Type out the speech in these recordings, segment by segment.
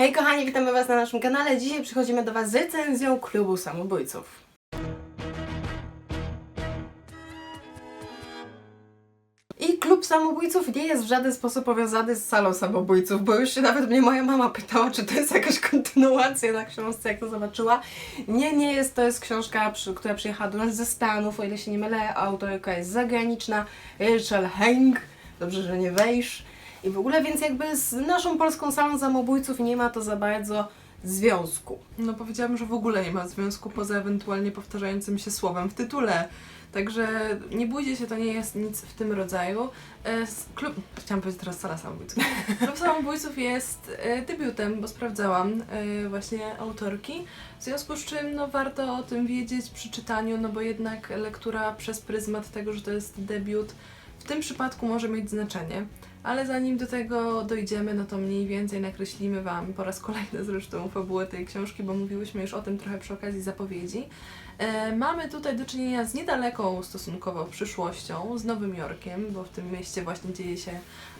Hej kochani, witamy Was na naszym kanale. Dzisiaj przychodzimy do Was z recenzją klubu samobójców. I klub samobójców nie jest w żaden sposób powiązany z salą samobójców, bo już się nawet mnie moja mama pytała, czy to jest jakaś kontynuacja na książce, jak to zobaczyła. Nie, nie jest, to jest książka, która przyjechała do nas ze Stanów, o ile się nie mylę, autorka jest zagraniczna, Rachel Heng, dobrze, że nie wejsz. I w ogóle, więc jakby z naszą polską salą samobójców nie ma to za bardzo związku. No powiedziałabym, że w ogóle nie ma związku poza ewentualnie powtarzającym się słowem w tytule. Także nie bójcie się, to nie jest nic w tym rodzaju. E, Klub, chciałam powiedzieć teraz sala samobójców. Klub samobójców jest e, debiutem, bo sprawdzałam e, właśnie autorki. W związku z czym no, warto o tym wiedzieć przy czytaniu, no bo jednak lektura przez pryzmat tego, że to jest debiut, w tym przypadku może mieć znaczenie. Ale zanim do tego dojdziemy, no to mniej więcej nakreślimy Wam po raz kolejny zresztą fabułę tej książki, bo mówiłyśmy już o tym trochę przy okazji zapowiedzi. E, mamy tutaj do czynienia z niedaleką stosunkowo przyszłością, z Nowym Jorkiem, bo w tym mieście właśnie dzieje się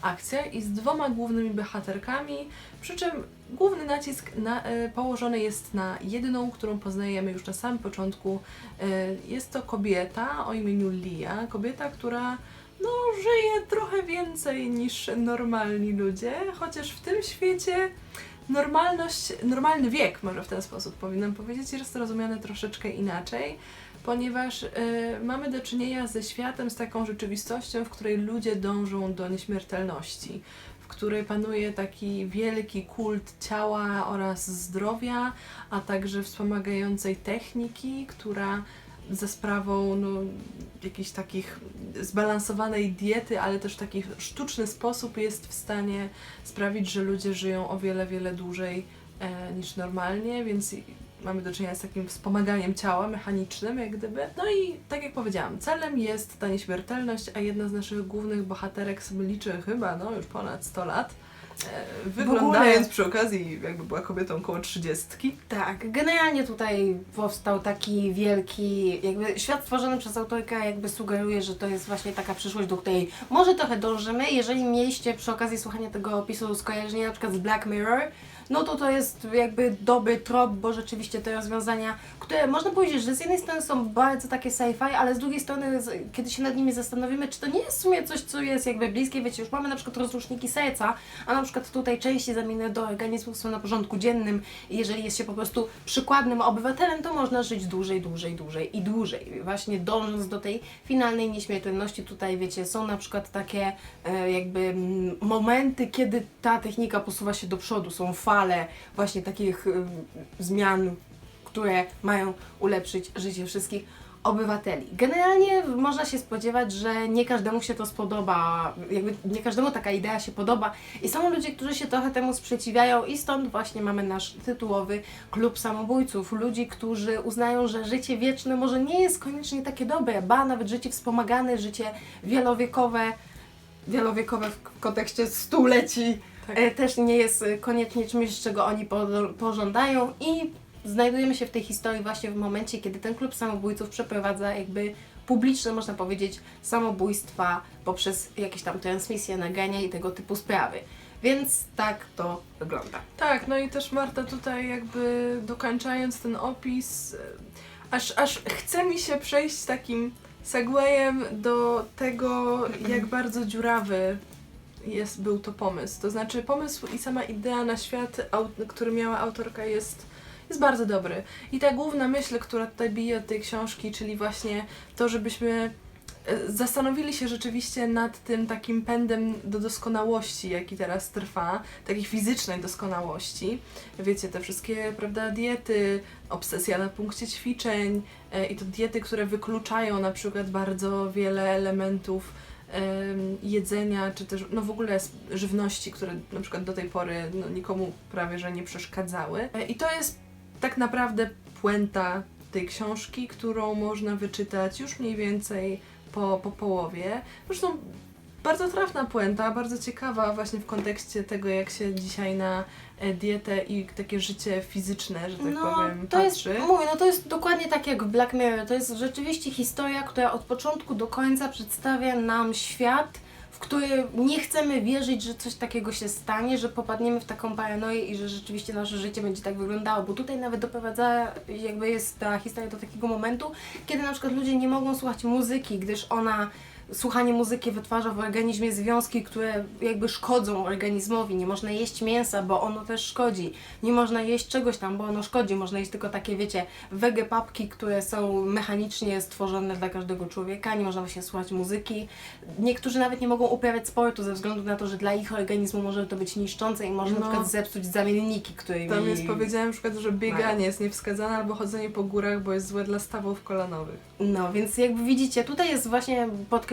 akcja i z dwoma głównymi bohaterkami, przy czym główny nacisk na, e, położony jest na jedną, którą poznajemy już na samym początku. E, jest to kobieta o imieniu Lia, kobieta, która no, żyje trochę więcej niż normalni ludzie, chociaż w tym świecie normalność, normalny wiek, może w ten sposób powinnam powiedzieć, jest rozumiany troszeczkę inaczej, ponieważ y, mamy do czynienia ze światem, z taką rzeczywistością, w której ludzie dążą do nieśmiertelności, w której panuje taki wielki kult ciała oraz zdrowia, a także wspomagającej techniki, która za sprawą no, jakichś takich zbalansowanej diety, ale też w taki sztuczny sposób jest w stanie sprawić, że ludzie żyją o wiele, wiele dłużej e, niż normalnie, więc mamy do czynienia z takim wspomaganiem ciała mechanicznym, jak gdyby. No i tak jak powiedziałam, celem jest ta nieśmiertelność, a jedna z naszych głównych bohaterek sobie liczy chyba no już ponad 100 lat. Wyglądając przy okazji, jakby była kobietą koło trzydziestki. Tak, generalnie tutaj powstał taki wielki, jakby świat stworzony przez autorkę jakby sugeruje, że to jest właśnie taka przyszłość, do której może trochę dążymy. Jeżeli mieliście przy okazji słuchania tego opisu skojarzenia na przykład z Black Mirror, no to to jest jakby dobry trop, bo rzeczywiście te rozwiązania, które można powiedzieć, że z jednej strony są bardzo takie sci-fi, ale z drugiej strony, kiedy się nad nimi zastanowimy, czy to nie jest w sumie coś, co jest jakby bliskie, wiecie, już mamy na przykład rozruszniki serca, a na przykład tutaj części zamienne do organizmów są na porządku dziennym i jeżeli jest się po prostu przykładnym obywatelem, to można żyć dłużej, dłużej, dłużej i dłużej. Właśnie dążąc do tej finalnej nieśmiertelności, tutaj wiecie, są na przykład takie e, jakby mm, momenty, kiedy ta technika posuwa się do przodu, są fale właśnie takich e, zmian, które mają ulepszyć życie wszystkich obywateli. Generalnie można się spodziewać, że nie każdemu się to spodoba, jakby nie każdemu taka idea się podoba i są ludzie, którzy się trochę temu sprzeciwiają i stąd właśnie mamy nasz tytułowy klub samobójców. Ludzi, którzy uznają, że życie wieczne może nie jest koniecznie takie dobre, ba nawet życie wspomagane, życie wielowiekowe, wielowiekowe w kontekście stuleci Tak. e, też nie jest koniecznie czymś, czego oni po, pożądają i znajdujemy się w tej historii właśnie w momencie, kiedy ten klub samobójców przeprowadza jakby publiczne, można powiedzieć, samobójstwa poprzez jakieś tam transmisje, nagrania i tego typu sprawy. Więc tak to wygląda. Tak, no i też Marta tutaj jakby dokończając ten opis, e, aż, aż chce mi się przejść takim segwayem do tego, jak bardzo dziurawy jest, był to pomysł. To znaczy pomysł i sama idea na świat, który miała autorka jest, jest bardzo dobry. I ta główna myśl, która tutaj bije od tej książki, czyli właśnie to, żebyśmy e, zastanowili się rzeczywiście nad tym takim pędem do doskonałości, jaki teraz trwa, takiej fizycznej doskonałości. Wiecie, te wszystkie, prawda, diety, obsesja na punkcie ćwiczeń e, i to diety, które wykluczają na przykład bardzo wiele elementów em, jedzenia, czy też no w ogóle żywności, które na przykład do tej pory no, nikomu prawie że nie przeszkadzały. E, I to jest tak naprawdę puenta tej książki, którą można wyczytać już mniej więcej po, po połowie. Zresztą bardzo trafna puenta, bardzo ciekawa właśnie w kontekście tego, jak się dzisiaj na dietę i takie życie fizyczne, że tak no, powiem, to jest, mówię, no to jest dokładnie tak jak w Black Mirror. To jest rzeczywiście historia, która od początku do końca przedstawia nam świat, w który nie chcemy wierzyć, że coś takiego się stanie, że popadniemy w taką paranoję i że rzeczywiście nasze życie będzie tak wyglądało, bo tutaj nawet doprowadza, jakby jest ta historia do takiego momentu, kiedy na przykład ludzie nie mogą słuchać muzyki, gdyż ona słuchanie muzyki wytwarza w organizmie związki, które jakby szkodzą organizmowi. Nie można jeść mięsa, bo ono też szkodzi. Nie można jeść czegoś tam, bo ono szkodzi. Można jeść tylko takie, wiecie, wege papki, które są mechanicznie stworzone dla każdego człowieka. Nie można właśnie słuchać muzyki. Niektórzy nawet nie mogą uprawiać sportu ze względu na to, że dla ich organizmu może to być niszczące i może na No. przykład zepsuć zamienniki, którymi... Tam jest powiedziane na przykład, że bieganie jest niewskazane albo chodzenie po górach, bo jest złe dla stawów kolanowych. No, więc jakby widzicie, tutaj jest właśnie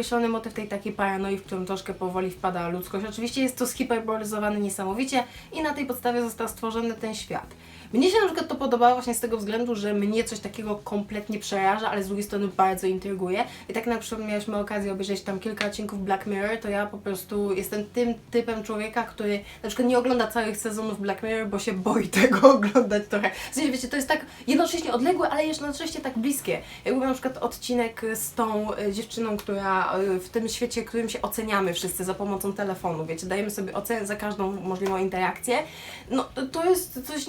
podkreślony motyw tej takiej paranoi, w którą troszkę powoli wpada ludzkość. Oczywiście jest to zhiperbolizowany niesamowicie i na tej podstawie został stworzony ten świat. Mnie się na przykład to podobało właśnie z tego względu, że mnie coś takiego kompletnie przeraża, ale z drugiej strony bardzo intryguje. I tak na przykład mieliśmy okazję obejrzeć tam kilka odcinków Black Mirror, to ja po prostu jestem tym typem człowieka, który na przykład nie ogląda całych sezonów Black Mirror, bo się boi tego oglądać trochę. W sensie, wiecie, to jest tak jednocześnie odległe, ale jednocześnie tak bliskie. Ja był na przykład odcinek z tą e, dziewczyną, która e, w tym świecie, którym się oceniamy wszyscy za pomocą telefonu, wiecie, dajemy sobie ocenę za każdą możliwą interakcję. No to jest coś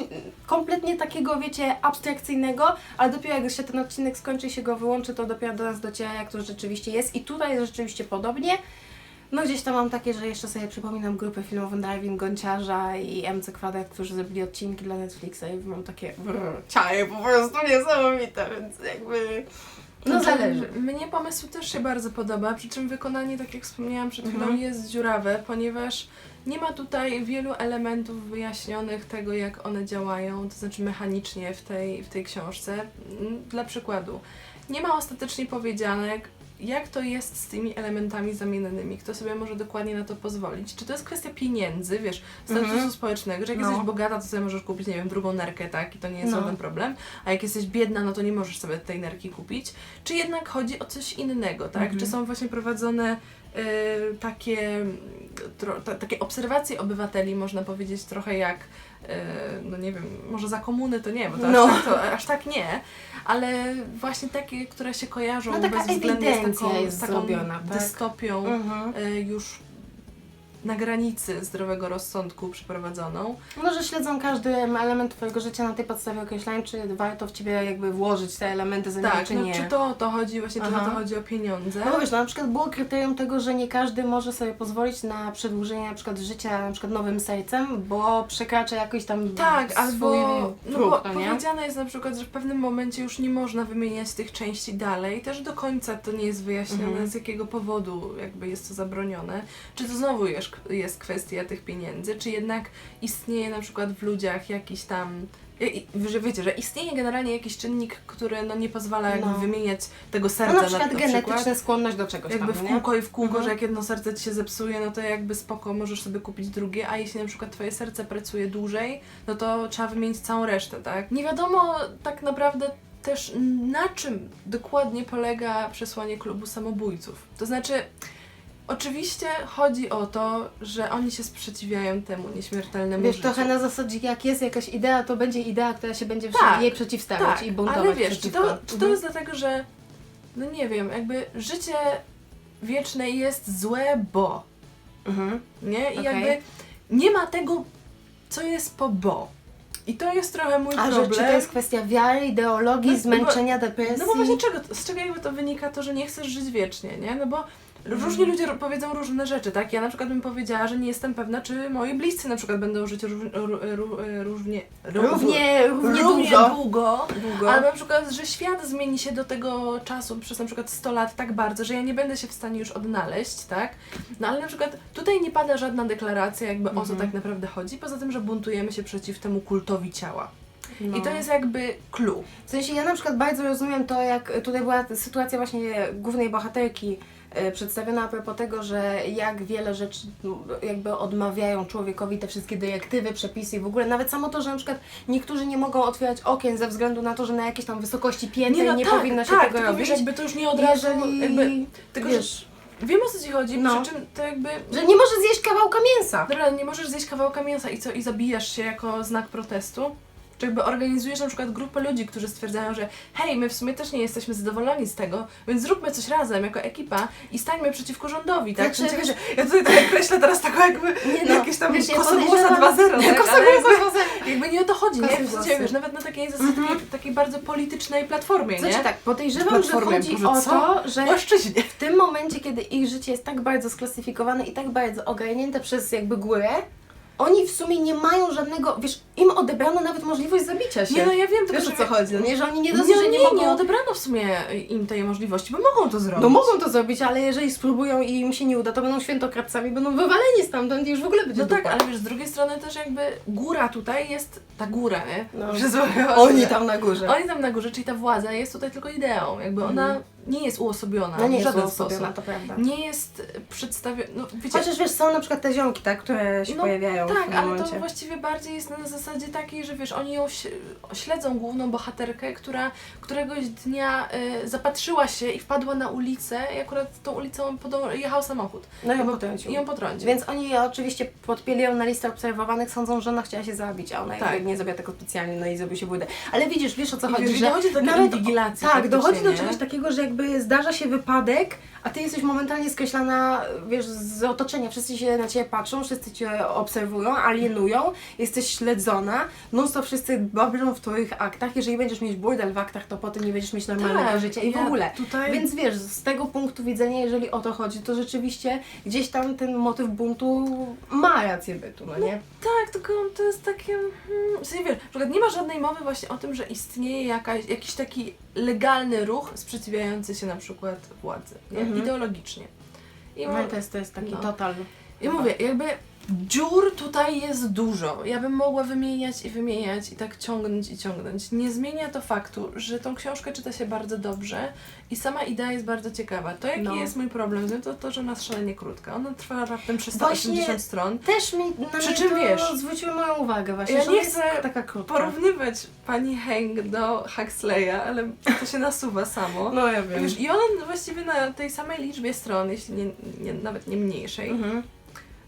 kompletnie takiego, wiecie, abstrakcyjnego, ale dopiero jak się ten odcinek skończy i się go wyłączy, to dopiero do nas dociera, jak to rzeczywiście jest. I tutaj jest rzeczywiście podobnie. No gdzieś tam mam takie, że jeszcze sobie przypominam grupę filmową Darwin Gonciarza i MC Kwadrat, którzy zrobili odcinki dla Netflixa i mam takie brrr, ciary po prostu niesamowite, więc jakby... No zależy. Mnie pomysł też się bardzo podoba, przy czym wykonanie, tak jak wspomniałam przed chwilą, Mhm. jest dziurawe, ponieważ nie ma tutaj wielu elementów wyjaśnionych tego, jak one działają, to znaczy mechanicznie w tej, w tej książce. Mm, Dla przykładu, nie ma ostatecznie powiedziane, jak, to jest z tymi elementami zamiennymi, kto sobie może dokładnie na to pozwolić. Czy to jest kwestia pieniędzy, wiesz, statusu Mhm. społecznego, że jak No. jesteś bogata, to sobie możesz kupić, nie wiem, drugą nerkę, tak, i to nie jest No. żaden problem, a jak jesteś biedna, no to nie możesz sobie tej nerki kupić. Czy jednak chodzi o coś innego, tak? Mhm. Czy są właśnie prowadzone y, takie, tro, ta, takie obserwacje obywateli, można powiedzieć, trochę jak, no nie wiem, może za komuny to nie, bo to, No. aż, tak, to aż tak nie, ale właśnie takie, które się kojarzą No bezwzględnie z taką, jest z taką zrobiona, tak? dystopią Mhm. y, już na granicy zdrowego rozsądku przeprowadzoną. No, że śledzą każdy element Twojego życia na tej podstawie określają, czy warto w Ciebie jakby włożyć te elementy zamienne, Tak, czy no, nie. czy to o to chodzi, właśnie czy Aha. to chodzi o pieniądze. No bo wiesz, no, na przykład było kryterium tego, że nie każdy może sobie pozwolić na przedłużenie na przykład życia na przykład nowym sercem, bo przekracza jakoś tam Tak, swój albo no próg, bo no nie? powiedziane jest na przykład, że w pewnym momencie już nie można wymieniać tych części dalej. Też do końca to nie jest wyjaśnione, Mhm. z jakiego powodu jakby jest to zabronione. Czy to znowu jest, jest kwestia tych pieniędzy, czy jednak istnieje na przykład w ludziach jakiś tam że wiecie, że istnieje generalnie jakiś czynnik, który no, nie pozwala jakby No. wymieniać tego No serca na przykład na, genetyczna skłonność do czegoś jakby tam, w nie? kółko i w kółko, Mhm. że jak jedno serce ci się zepsuje, no to jakby spoko, możesz sobie kupić drugie, a jeśli na przykład twoje serce pracuje dłużej, no to trzeba wymienić całą resztę, tak? Nie wiadomo tak naprawdę też na czym dokładnie polega przesłanie klubu samobójców. To znaczy, oczywiście chodzi o to, że oni się sprzeciwiają temu nieśmiertelnemu Wiesz, życiu. trochę na zasadzie jak jest jakaś idea, to będzie idea, która się będzie Tak, jej przeciwstawiać tak, i buntować ale wiesz, czy to, czy to Mhm. jest dlatego, że no nie wiem, jakby życie wieczne jest złe, bo Mhm. nie? I Okej. jakby nie ma tego, co jest po bo. I to jest trochę mój A że problem. czy to jest kwestia wiary, ideologii, No, no bo- zmęczenia, depresji? No bo właśnie czego, z czego jakby to wynika to, że nie chcesz żyć wiecznie, nie? No bo. Różni ludzie ro- powiedzą różne rzeczy, tak? Ja na przykład bym powiedziała, że nie jestem pewna, czy moi bliscy na przykład będą żyć ró- ró- ró- różnie, ró- Równie, równie, równie długo. długo. długo. Ale na przykład, że świat zmieni się do tego czasu przez na przykład 100 lat tak bardzo, że ja nie będę się w stanie już odnaleźć, tak? No ale na przykład tutaj nie pada żadna deklaracja jakby o co Mhm. tak naprawdę chodzi, poza tym, że buntujemy się przeciw temu kultowi ciała. No. I to jest jakby clue. W sensie ja na przykład bardzo rozumiem to, jak tutaj była sytuacja właśnie głównej bohaterki przedstawiona a propos tego, że jak wiele rzeczy m, jakby odmawiają człowiekowi te wszystkie dyrektywy, przepisy i w ogóle nawet samo to, że na przykład niektórzy nie mogą otwierać okien ze względu na to, że na jakiejś tam wysokości piętrej nie, tak, powinno się tak, tego tylko robić. wiesz, jakby to już nie od razu, Jeżeli, jakby, tylko że wiesz, wiem o co ci chodzi, No. przy czym to jakby... że nie możesz zjeść kawałka mięsa. Dobra, nie możesz zjeść kawałka mięsa i co, i zabijasz się jako znak protestu? Czy jakby organizujesz na przykład grupę ludzi, którzy stwierdzają, że hej, my w sumie też nie jesteśmy zadowoleni z tego, więc zróbmy coś razem jako ekipa i stańmy przeciwko rządowi, tak? Znaczy, wiesz- ja tutaj tak kreślę teraz taką jakby Nie no, jakieś tam kosogłosa podejrzewam- 2.0, Nie, tak? Kosa Ale głosa, jakby, nie o to chodzi, nie? W sensie, wiesz, nawet na takiej zasadzie, Mhm. takiej bardzo politycznej platformie, nie? Znaczy tak, podejrzewam, że chodzi Boże, o to, że w tym momencie, kiedy ich życie jest tak bardzo sklasyfikowane i tak bardzo ogarnięte przez jakby górę, oni w sumie nie mają żadnego, wiesz, im odebrano nawet możliwość zabicia się. Nie, no ja wiem, tylko Wiesz o co chodzi, no nie? Że oni nie Nie, dosyć, że nie, nie, nie, mogą... nie odebrano w sumie im tej możliwości, bo mogą to zrobić. No mogą to zrobić, ale jeżeli spróbują i im się nie uda, to będą świętokradcami, będą wywaleni stamtąd i już w ogóle będzie No tak, dupa. ale wiesz, z drugiej strony też jakby góra tutaj jest, ta góra, nie? No. Oni tam na górze. Oni tam na górze, czyli ta władza jest tutaj tylko ideą, jakby ona nie jest uosobiona No nie w jest żaden uosobiona, sposób. to prawda. Nie jest przedstawiona, no wiecie, Chociaż wiesz, są na przykład te ziomki, tak, które się No pojawiają w tak, tym ale momencie. to właściwie bardziej jest na zasadzie takiej, że wiesz, oni ją ś- śledzą główną bohaterkę, która któregoś dnia y, zapatrzyła się i wpadła na ulicę i akurat tą ulicą podą- jechał samochód. No i ją potrącił. I ją potrącił. Więc oni oczywiście podpieli ją na listę obserwowanych, sądzą, że ona chciała się zabić, a ona Tak. jakby nie zrobiła tego specjalnie, no i zrobił się błydę. Ale widzisz, wiesz o co I chodzi, wiesz, że dochodzi do takiej inwigilacji Tak, dochodzi do nie? czegoś takiego, że jakby zdarza się wypadek, a ty jesteś momentalnie skreślana, wiesz, z otoczenia. Wszyscy się na ciebie patrzą, wszyscy cię obserwują, alienują, jesteś śledzona, non stop wszyscy bawią w twoich aktach. Jeżeli będziesz mieć burdel w aktach, to potem nie będziesz mieć normalnego Tak, życia i w ja ogóle. Tutaj... Więc wiesz, z tego punktu widzenia, jeżeli o to chodzi, to rzeczywiście gdzieś tam ten motyw buntu ma rację bytu, no nie? Tak, tylko to jest takie. Hmm, w sensie, wiesz, na przykład nie ma żadnej mowy właśnie o tym, że istnieje jakaś, jakiś taki legalny ruch sprzeciwiający się na przykład władzy, nie? Mhm. ideologicznie. I No mo- to jest, to jest taki No. total. I mówię, jakby dziur tutaj jest dużo. Ja bym mogła wymieniać i wymieniać i tak ciągnąć i ciągnąć. Nie zmienia to faktu, że tą książkę czyta się bardzo dobrze i sama idea jest bardzo ciekawa. To jaki No. jest mój problem z nią, to to, że ona jest szalenie krótka. Ona trwa raptem 380 Właśnie stron. Też mi na Przy czym to wiesz, zwróciło moją uwagę właśnie, ja że nie chcę taka krótka. porównywać pani Heng do Huxleya, ale to się nasuwa samo. No ja wiem. wiesz, I ona właściwie na tej samej liczbie stron, jeśli nie, nie, nawet nie mniejszej, Mhm.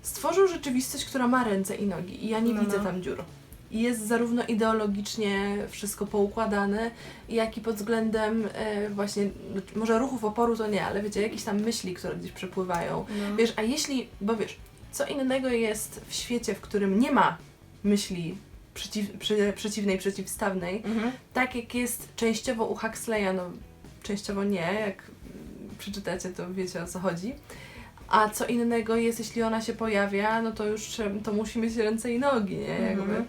Stworzył rzeczywistość, która ma ręce i nogi i ja nie No, widzę no. tam dziur. I jest zarówno ideologicznie wszystko poukładane, jak i pod względem e, właśnie, może ruchów oporu to nie, ale wiecie, jakieś tam myśli, które gdzieś przepływają. No. Wiesz, a jeśli, bo wiesz, co innego jest w świecie, w którym nie ma myśli przeciw, przy, przeciwnej, przeciwstawnej, Mhm. tak jak jest częściowo u Huxleya, no częściowo nie, jak przeczytacie to wiecie o co chodzi. A co innego jest, jeśli ona się pojawia, no to już to musi mieć ręce i nogi, nie? Jakby. Mhm.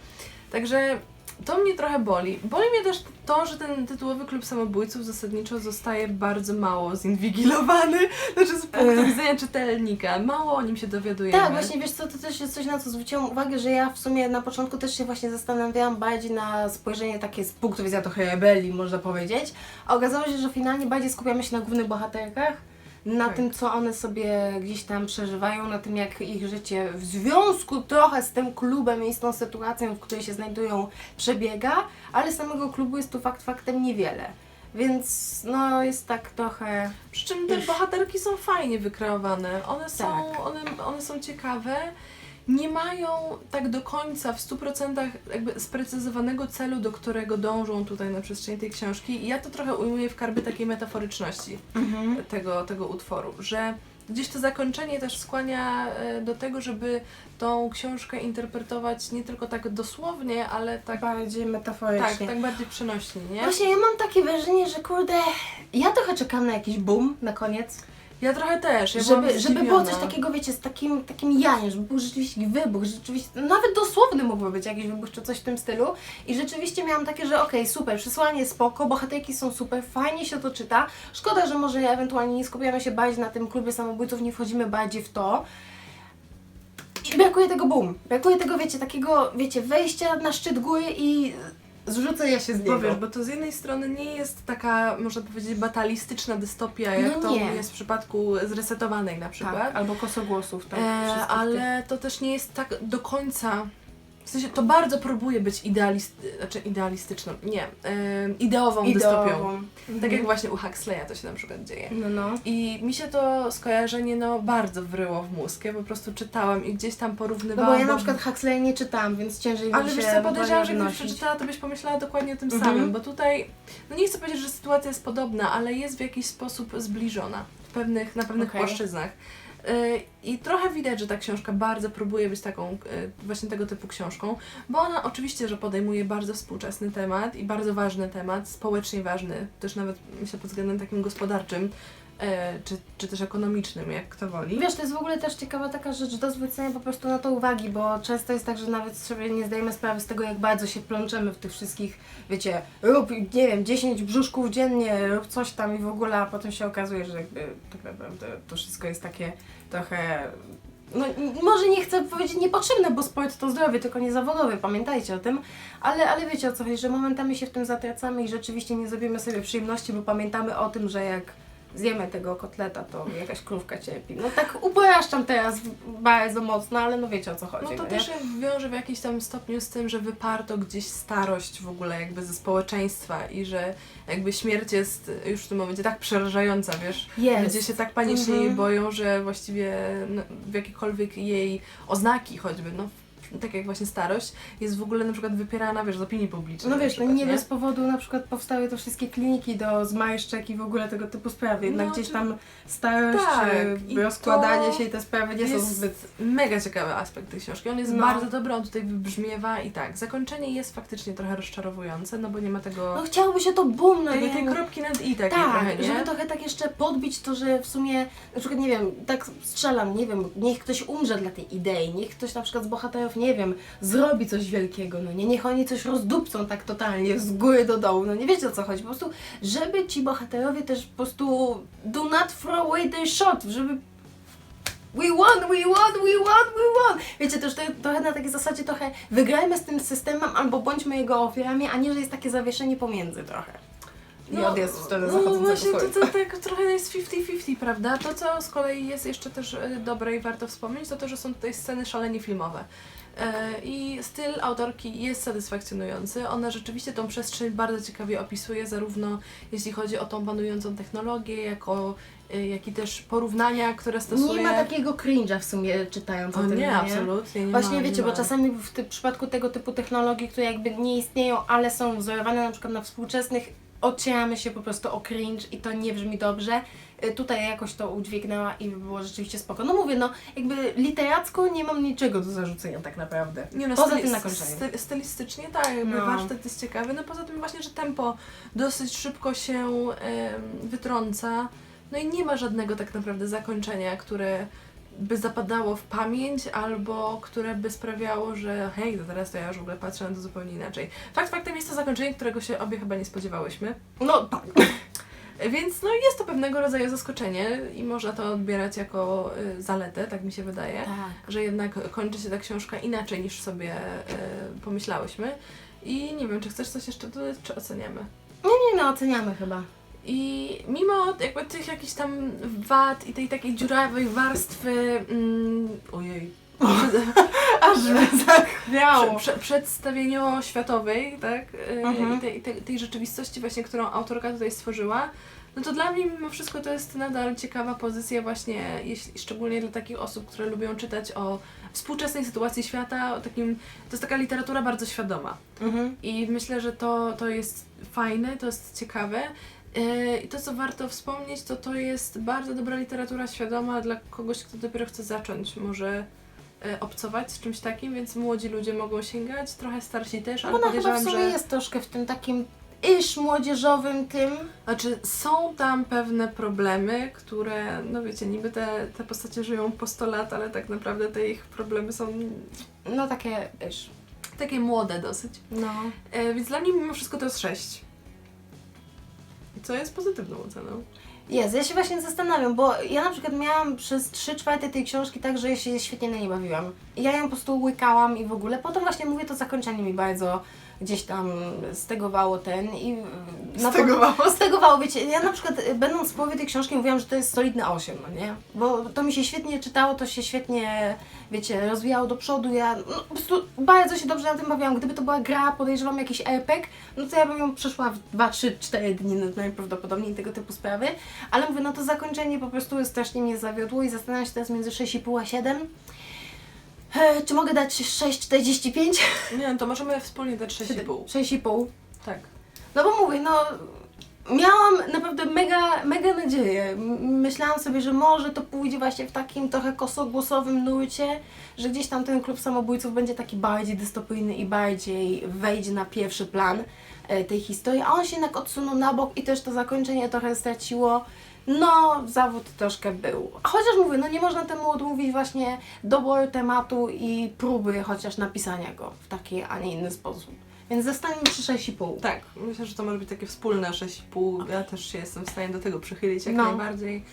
Także to mnie trochę boli. Boli mnie też to, że ten tytułowy klub samobójców zasadniczo zostaje bardzo mało zinwigilowany, znaczy z punktu widzenia czytelnika. Mało o nim się dowiadujemy. Tak, właśnie wiesz co, to też jest coś, na co zwróciłam uwagę, że ja w sumie na początku też się właśnie zastanawiałam bardziej na spojrzenie takie z punktu widzenia trochę rebelii, można powiedzieć. A okazało się, że finalnie bardziej skupiamy się na głównych bohaterkach, na Tak. tym, co one sobie gdzieś tam przeżywają, na tym, jak ich życie w związku trochę z tym klubem i z tą sytuacją, w której się znajdują, przebiega, ale samego klubu jest tu fakt faktem niewiele. Więc no jest tak trochę... Przy czym te bohaterki są fajnie wykreowane. One są, Tak. one, one są ciekawe. Nie mają tak do końca w 100% jakby sprecyzowanego celu, do którego dążą tutaj na przestrzeni tej książki. I ja to trochę ujmuję w karby takiej metaforyczności tego, tego utworu, że gdzieś to zakończenie też skłania e, do tego, żeby tą książkę interpretować nie tylko tak dosłownie, ale tak, Bardziej tak, metaforycznie. tak bardziej przenośnie, nie? Właśnie ja mam takie wrażenie, że kurde, ja trochę czekam na jakiś boom na koniec. Ja trochę też. Ja byłam żeby, żeby było coś zdziwiona. takiego, wiecie, z takim, takim janiem, żeby był rzeczywiście wybuch, rzeczywiście, nawet dosłowny mógłby być jakiś wybuch czy coś w tym stylu. I rzeczywiście miałam takie, że okej, super, przesłanie spoko, bohaterki są super, fajnie się to czyta. Szkoda, że może ewentualnie nie skupiamy się bardziej na tym klubie samobójców, nie wchodzimy bardziej w to. I brakuje tego boom. Brakuje tego, wiecie, takiego, wiecie, wejścia na szczyt góry i zrzucenia się z niego. Bo wiesz, bo to z jednej strony nie jest taka, można powiedzieć, batalistyczna dystopia, jak No to jest w przypadku zresetowanej na przykład. tak, albo kosogłosów, tak. e, ale to też nie jest tak do końca W sensie to bardzo próbuje być idealist, znaczy idealistyczną, nie, em, ideową, dystopią. Ideową. Tak jak właśnie u Huxleya to się na przykład dzieje. No, no. I mi się to skojarzenie no bardzo wryło w mózg. Ja po prostu czytałam i gdzieś tam No porównywałam. bo ja na przykład Huxley nie czytałam, więc ciężej mi Ale się wiesz co, podejrzewam, że gdybyś przeczytała, to byś pomyślała dokładnie o tym Mhm. samym, bo tutaj, no nie chcę powiedzieć, że sytuacja jest podobna, ale jest w jakiś sposób zbliżona w pewnych, na pewnych Okej. płaszczyznach. Yy, I trochę widać, że ta książka bardzo próbuje być taką yy, właśnie tego typu książką, bo ona oczywiście, że podejmuje bardzo współczesny temat i bardzo ważny temat, społecznie ważny, też nawet myślę pod względem takim gospodarczym, czy, czy też ekonomicznym, jak kto woli. Wiesz, to jest w ogóle też ciekawa taka rzecz do zwrócenia po prostu na to uwagi, bo często jest tak, że nawet sobie nie zdajemy sprawy z tego, jak bardzo się plączemy w tych wszystkich, wiecie, rób, nie wiem, 10 brzuszków dziennie, rób coś tam i w ogóle, a potem się okazuje, że jakby tak naprawdę to wszystko jest takie trochę... No, może nie chcę powiedzieć niepotrzebne, bo sport to zdrowie, tylko nie zawodowy, pamiętajcie o tym, ale, ale wiecie o co chodzi, że momentami się w tym zatracamy i rzeczywiście nie zrobimy sobie przyjemności, bo pamiętamy o tym, że jak zjemy tego kotleta, to jakaś krówka cierpi. No tak upraszczam teraz bardzo mocno, ale no wiecie o co chodzi. No to nie? też się wiąże w jakimś tam stopniu z tym, że wyparto gdzieś starość w ogóle jakby ze społeczeństwa i że jakby śmierć jest już w tym momencie tak przerażająca, wiesz. jest. Ludzie się tak panicznie Mhm. boją, że właściwie no, w jakiekolwiek jej oznaki choćby, no tak jak właśnie starość, jest w ogóle na przykład wypierana, wiesz, z opinii publicznej. No na wiesz, no przykład, nie bez powodu na przykład powstały te wszystkie kliniki do zmarszczek i w ogóle tego typu sprawy. Jednak No, gdzieś czy- tam starość, Tak, tak, i rozkładanie się i te sprawy nie są zbyt... mega ciekawy aspekt tej książki. On jest No. bardzo dobry, on tutaj wybrzmiewa i tak, zakończenie jest faktycznie trochę rozczarowujące, no bo nie ma tego, No chciałoby się to no tego i tej kropki nad i takiej Tak, trochę, nie? żeby trochę tak jeszcze podbić to, że w sumie, na przykład, nie wiem, tak strzelam, nie wiem, niech ktoś umrze dla tej idei, niech ktoś na przykład z bohaterów, nie wiem, zrobi coś wielkiego, no nie, niech oni coś rozdupcą tak totalnie z góry do dołu, no nie wiecie o co chodzi, po prostu, żeby ci bohaterowie też po prostu do not throw away their shot, żeby We won, we won, we won, we won! Wiecie, też to, trochę na takiej zasadzie trochę wygrajmy z tym systemem albo bądźmy jego ofiarami, a nie, że jest takie zawieszenie pomiędzy trochę. I No, odjazd no właśnie to, to tak trochę jest 50-50, prawda? To, co z kolei jest jeszcze też e, dobre i warto wspomnieć, to to, że są tutaj sceny szalenie filmowe. E, I styl autorki jest satysfakcjonujący. Ona rzeczywiście tą przestrzeń bardzo ciekawie opisuje, zarówno jeśli chodzi o tą panującą technologię, jak, o, e, jak i też porównania, które stosuje. Nie ma takiego cringe'a w sumie czytając o, O tym, nie, absolutnie nie Właśnie ma, wiecie, nie bo czasami w ty- przypadku tego typu technologii, które jakby nie istnieją, ale są wzorowane na przykład na współczesnych, odcieramy się po prostu o cringe i to nie brzmi dobrze. Y, Tutaj jakoś to udźwignęła i było rzeczywiście spoko. No mówię, no jakby literacko nie mam niczego do zarzucenia tak naprawdę. Nie no, Poza tym nakończeniu. sty- stylistycznie tak, jakby No. warsztat jest ciekawy, no poza tym właśnie, że tempo dosyć szybko się wytrąca, no i nie ma żadnego tak naprawdę zakończenia, które by zapadało w pamięć, albo które by sprawiało, że hej, to teraz to ja już w ogóle patrzę na to zupełnie inaczej. Fakt faktem jest to zakończenie, którego się obie chyba nie spodziewałyśmy, No tak. więc no jest to pewnego rodzaju zaskoczenie i można to odbierać jako y, zaletę, tak mi się wydaje Tak. że jednak kończy się ta książka inaczej niż sobie e, pomyślałyśmy. I nie wiem, czy chcesz coś jeszcze dodać, czy oceniamy. Nie no, oceniamy chyba. I mimo jakby tych jakichś tam wad i tej takiej dziurawej warstwy, mm, ojej, Aż zachwiało. prze, prze, przedstawieniowo-światowej, tak, e, Mhm. i tej, tej, tej rzeczywistości właśnie, którą autorka tutaj stworzyła, no to dla mnie mimo wszystko to jest nadal ciekawa pozycja właśnie, jeśli, szczególnie dla takich osób, które lubią czytać o współczesnej sytuacji świata, o takim, to jest taka literatura bardzo świadoma. Mhm. I myślę, że to, to jest fajne, to jest ciekawe. I to, co warto wspomnieć, to to jest bardzo dobra literatura świadoma dla kogoś, kto dopiero chce zacząć może yy, obcować z czymś takim, więc młodzi ludzie mogą sięgać, trochę starsi też, ale Ona chyba w podejrzewam, sumie że... jest troszkę w tym takim iż młodzieżowym tym. Znaczy, są tam pewne problemy, które, no wiecie, niby te, te postacie żyją po 100 lat, ale tak naprawdę te ich problemy są No takie iż. takie młode dosyć. No. E, więc dla mnie mimo wszystko to jest 6. Co jest pozytywną oceną. Jest, ja się właśnie zastanawiam, bo ja na przykład miałam przez 3 czwarte tej książki tak, że ja się świetnie na niej bawiłam. Ja ją po prostu łykałam i w ogóle. Potem właśnie mówię, to zakończenie mi bardzo gdzieś tam stegowało ten i na Stegowało? Stegowało, wiecie, ja na przykład y, będąc w połowie tej książki mówiłam, że to jest solidne 8, no nie? Bo to mi się świetnie czytało, to się świetnie, wiecie, rozwijało do przodu, ja no, po prostu bardzo się dobrze na tym bawiłam. Gdyby to była gra, podejrzewam jakiś RPG, no to ja bym ją przeszła w 2, 3, 4 dni no, najprawdopodobniej tego typu sprawy, ale mówię, no to zakończenie po prostu strasznie mnie zawiodło i zastanawiam się teraz między 6,5 a 7. E, czy mogę dać 6,45? Nie, to możemy wspólnie dać 6,5. 6,5. Tak. No bo mówię, no miałam naprawdę mega, mega nadzieję. Myślałam sobie, że może to pójdzie właśnie w takim trochę kosogłosowym nurcie, że gdzieś tam ten klub samobójców będzie taki bardziej dystopijny i bardziej wejdzie na pierwszy plan e, tej historii, a on się jednak odsunął na bok i też to zakończenie trochę straciło. No, zawód troszkę był. Chociaż mówię, no nie można temu odmówić właśnie doboru tematu i próby chociaż napisania go w taki, a nie inny sposób. Więc zostańmy przy 6,5. Tak, myślę, że to może być takie wspólne 6,5. Ja też się jestem w stanie do tego przychylić jak No. najbardziej.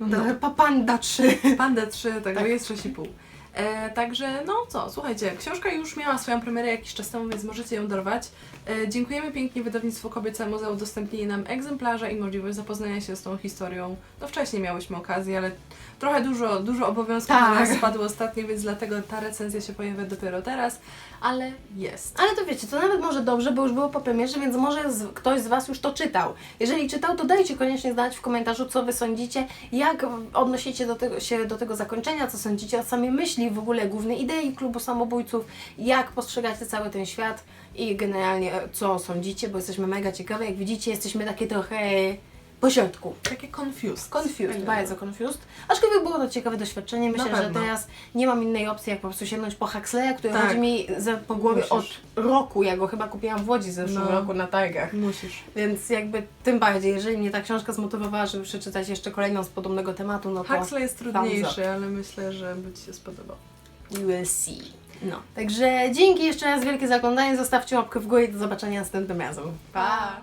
No. Papanda 3. Panda 3, także Tak. jest 6,5. E, także no co, słuchajcie, książka już miała swoją premierę jakiś czas temu, więc możecie ją dorwać. E, dziękujemy pięknie wydawnictwu kobiecemu za udostępnienie nam egzemplarza i możliwość zapoznania się z tą historią. No wcześniej miałyśmy okazję, ale trochę dużo, dużo obowiązków na Tak. nas spadło ostatnio, więc dlatego ta recenzja się pojawia dopiero teraz, ale jest. Ale to wiecie, to nawet może dobrze, bo już było po premierze, więc może z, ktoś z Was już to czytał. Jeżeli czytał, to dajcie koniecznie znać w komentarzu, co Wy sądzicie, jak odnosicie do tego, się do tego zakończenia, co sądzicie o samej myśli, w ogóle głównej idei klubu samobójców, jak postrzegacie cały ten świat i generalnie e, co sądzicie, bo jesteśmy mega ciekawe. Jak widzicie, jesteśmy takie trochę po środku. Takie confused. Confused, Tak, bardzo confused. Aczkolwiek było to ciekawe doświadczenie. Myślę, że teraz nie mam innej opcji, jak po prostu sięgnąć po Huxleya, który Tak. chodzi mi za, po głowie Musisz. od roku. Ja go chyba kupiłam w Łodzi w zeszłym No. roku na targach. Musisz. Więc jakby tym bardziej, jeżeli mnie ta książka zmotywowała, żeby przeczytać jeszcze kolejną z podobnego tematu, no to Huxley jest trudniejszy, ale myślę, że by Ci się spodobał. you will see. No. Także dzięki jeszcze raz wielkie za oglądanie. Zostawcie łapkę w górę i do zobaczenia następnym razem. Pa!